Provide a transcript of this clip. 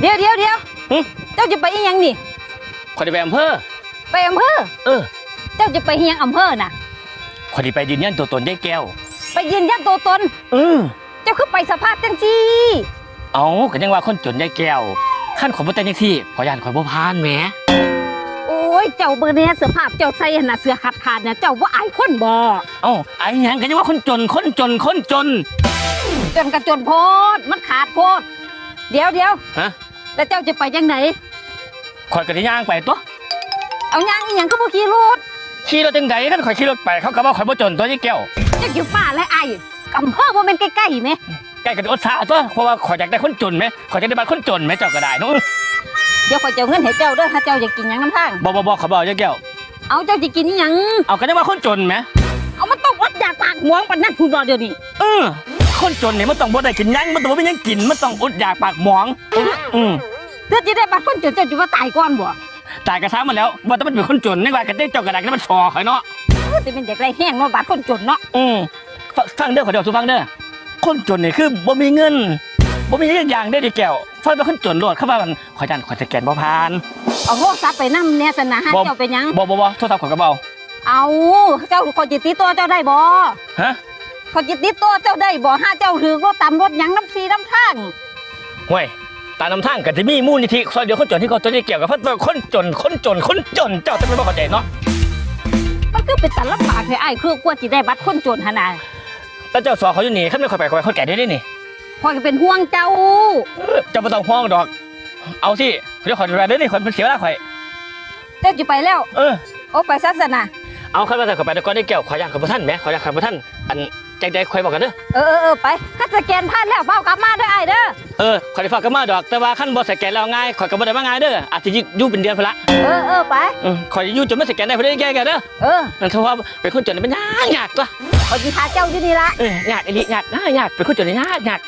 เดี๋ยวเดี๋ยวเดี๋ยวหึ เจ้าจะไปอีหยังนี่ข่อยได้ไปอำเภอ ไปอำเภอ เออ เจ้าจะไปเฮียงอำเภอน่ะข่อยได้ไปยืนยันตัวตนยายแก้ว ไปยืนยันตัวตน เออ เจ้าคือไปสภาพจังจีเอาก็ยังว่าคนจนยายแก้วขั้นข่อยบ่แต่งจังซี่ข่อยย่านข่อยบ่ผ่านแหมโอ้ย เจ้าเบอร์เนี่ยสภาพเจ้าใส่หน้าเสื้อขาดขาดๆเนี่ยเจ้าว่าอายคนบ่เอ้าไอ้หยังก็ยังว่าคนจนคนจนคนจน จนกระจนโพดมันขาดโพด เดี๋ยวเดี๋ยวฮะ แล้วเจ้าจะไปจังไหนข่อยก็ได้ย่างไปตัวเอายางอีหยังก็บ่ขี่รถขี่รถจังไดคันข่อยขี่รถไปเขาก็ว่าข่อยบ่จนตัวยายแก้วเจ้าอยู่ป่าและไอ้อำเภอบ่แม่นใกล้ๆไหมใกล้กับอดสาตัวเพราะว่าข่อยอยากได้คนจนไหมข่อยจะได้บัตรคนจนไหมเจ้าก็ได้เนู้เดี๋ยวขอยจะเอาเงินให้เจ้าเด้อถ้าเจ้าอยากกินหยังน้ำทางบ่บ่บ่เขาบอกยายแก้วเอาเจ้าจะกินอีหยังเอาก็ยังว่าคนจนไหมเอามันต้องอดอยากปากหวงปานนั้นพูดบ่เดี๋ยวนี้เออ คนจนเนี่ยมันต้องบ่ได้กินหยังมันต้องบ่มีหยังกินมันต้องอดอยากปากหมองอืมเธอจะได้บัตรคนจนเจ้าจะว่าตายก่อนบ่ตายกระซ้ำมาแล้วว่าแต่มันเป็นคนจนนี่ว่ากันได้เจ้ากระดาษมันชอข่อยเนาะเออสิเป็นเด็กไรแห้งเนาะบัตรคนจนเนาะอืมฟังฟังเด้อขอเดี๋ยวทุกฟังเด้อคนจนนี่คือบ่มีเงินบ่มีอย่างได้ดิแก้วฟังเป็นคนจนโลดเข้ามามันข่อยจันข่อยจะแกนบ่ผ่านเอาโทรศัพท์ไปนำเนี่ยสนะฮะบ่เจ้าเป็นหยังบ่บ่บ่โทรศัพท์ข่อยก็เบาเอาเจ้าขอยจิตติดตัวเจ้าได้บ่ฮะ ขอยจิตติดตัวเจ้าได้บ่ห้าเจ้าถือรถตำรถหยังน้ำซีน้ำทางห่วยตามนำทางก็จะมีมูลนิธิซอยเดียวคนจนที่เขาจะได้เกี่ยวกับเพราะว่าคนจนคนจนคนจนเจ้าจะไม่บ่เข้าใจเนาะมันคือเป็นตันลำบากให้อ้ายคือกลัวจิได้บัตรคนจนหนนาแล้วเจ้าสอนเขาอยู่นี่คันไม่ค่อยไปค่อยเขาแก่ได้นี่นี่ขอยก็เป็นห่วงเจ้า เจ้าไม่ต้องห่วงดอก เอาสิเดี๋ยวขอดูแลด้วยนี่คนเป็นเสียเวลาข่อยเจ้าจะไปแล้ว เออ โอ้ไปซะสนะเอาขั้นมาใส่ข่อยไปแต่ก่อนได้เกี่ยวขอยอยากขับท่านไหมขอยอยากขับท่านอัน ใจใจข่อยบอกกันเด้อเออเออเออไปถ้าสแกนผ่านแล้วเบ้ากลับมาเด้อไอ้ายเด้อเออข่อยได้ฝากกันมาดอก แต่ว่าขั้นบ่สแกนแล้วง่ายข่อยก็บ่ได้มาง่ายเด้ออาจจะอยู่เป็นเดือนพนละเออเออไปอืมข่อยอยู่จนไม่สแกนได้เพิ่นได้แก้กันเด้อเออนั่นเพราะว่าเป็นคนจนนี่มันยากยากตัวขอยจิพาเจ้าอยู่นี่ละเออยากอีหลียากนะยากเป็นคนจนนี่ยากยาก